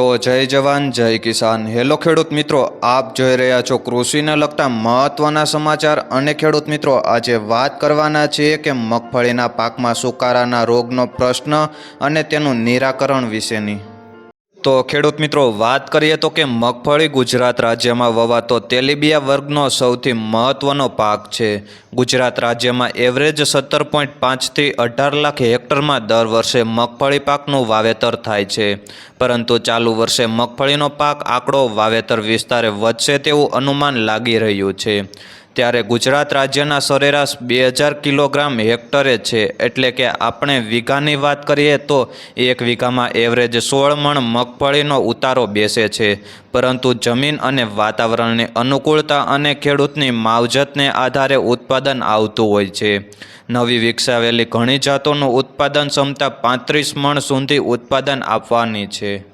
તો જય જવાન, જય કિસાન. હેલો ખેડૂત મિત્રો, આપ જોઈ રહ્યા છો કૃષિને લગતા મહત્વના સમાચાર. અને ખેડૂત મિત્રો, આજે વાત કરવાના છીએ કે મગફળીના પાકમાં સુકારાના રોગનો પ્રશ્ન અને તેનું નિરાકરણ વિશેની. તો ખેડૂત મિત્રો, વાત કરીએ તો કે મગફળી ગુજરાત રાજ્યમાં વવાતો તેલીબિયા વર્ગનો સૌથી મહત્વનો પાક છે. ગુજરાત રાજ્યમાં એવરેજ સત્તર પોઈન્ટ પાંચથી અઢાર લાખ હેક્ટરમાં દર વર્ષે મગફળી પાકનું વાવેતર થાય છે. પરંતુ ચાલુ વર્ષે મગફળીનો પાક આંકડો વાવેતર વિસ્તારે વધશે તેવું અનુમાન લાગી રહ્યું છે. ત્યારે ગુજરાત રાજ્યના સરેરાશ બે હજાર કિલોગ્રામ હેક્ટરે છે. એટલે કે આપણે વીઘાની વાત કરીએ તો એક વીઘામાં એવરેજ સોળ મણ મગફળીનો ઉતારો બેસે છે. પરંતુ જમીન અને વાતાવરણની અનુકૂળતા અને ખેડૂતની માવજતને આધારે ઉત્પાદન આવતું હોય છે. નવી વિકસાવેલી ઘણી જાતોનું ઉત્પાદન ક્ષમતા પાંત્રીસ મણ સુધી ઉત્પાદન આપવાની છે.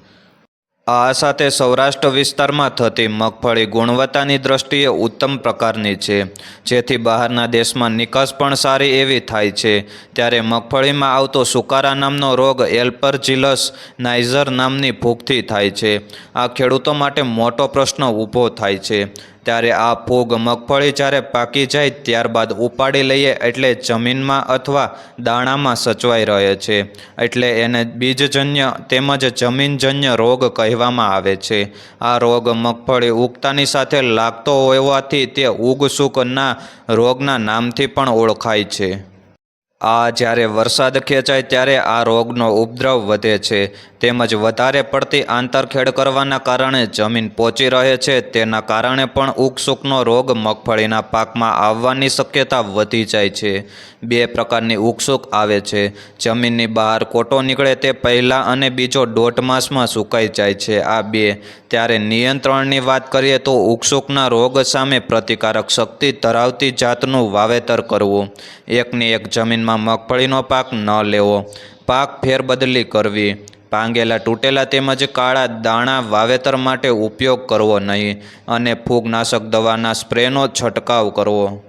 આ સાથે સૌરાષ્ટ્ર વિસ્તારમાં થતી મગફળી ગુણવત્તાની દ્રષ્ટિએ ઉત્તમ પ્રકારની છે. જેથી બહારના દેશમાં નિકાસ પણ સારી એવી થાય છે. ત્યારે મગફળીમાં આવતો સુકારા નામનો રોગ એલ્પરજિલસ નાઇઝર નામની ભૂખથી થાય છે. આ ખેડૂતો માટે મોટો પ્રશ્ન ઊભો થાય છે. ત્યારે આ ફૂગ મગફળી જ્યારે પાકી જાય ત્યારબાદ ઉપાડી લઈએ એટલે જમીનમાં અથવા દાણામાં સચવાઈ રહે છે. એટલે એને બીજજન્ય તેમજ જમીનજન્ય રોગ કહેવામાં આવે છે. આ રોગ મગફળી ઉગતાની સાથે લાગતો હોવાથી તે ઉગસુકના રોગના નામથી પણ ઓળખાય છે. આ જ્યારે વરસાદ ખેંચાય ત્યારે આ રોગનો ઉપદ્રવ વધે છે. તેમજ વધારે પડતી આંતરખેડ કરવાના કારણે જમીન પોચી રહે છે. તેના કારણે પણ ઉગસુકનો રોગ મગફળીના પાકમાં આવવાની શક્યતા વધી જાય છે. બે પ્રકારની ઉગસુક આવે છે. જમીનની બહાર કોટો નીકળે તે પહેલાં અને બીજો દોઢ માસમાં સુકાઈ જાય છે. આ બે, ત્યારે નિયંત્રણની વાત કરીએ તો ઉગસુકના રોગ સામે પ્રતિકારક શક્તિ ધરાવતી જાતનું વાવેતર કરવું. એકની એક જમીનમાં મગફળીનો પાક ન લેવો. પાક ફેરબદલી કરવી. પાંગેલા તૂટેલા તેમજ કાળા દાણા વાવેતર માટે ઉપયોગ કરવો નહીં અને ફૂગનાશક દવાના સ્પ્રેનો છંટકાવ કરવો.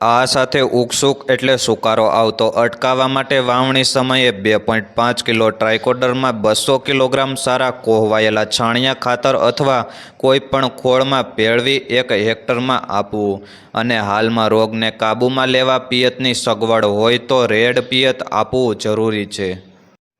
આ સાથે ઉકસુક એટલે સુકારો આવતો અટકાવવા માટે વાવણી સમયે બે પોઈન્ટ પાંચ કિલો ટ્રાયકોડરમાં બસો કિલોગ્રામ સારા કોહવાયેલા છાણિયા ખાતર અથવા કોઈ પણ ખોળમાં ભેળવી એક હેક્ટરમાં આપવું. અને હાલમાં રોગને કાબૂમાં લેવા પિયતની સગવડ હોય તો રેડ પિયત આપવું જરૂરી છે.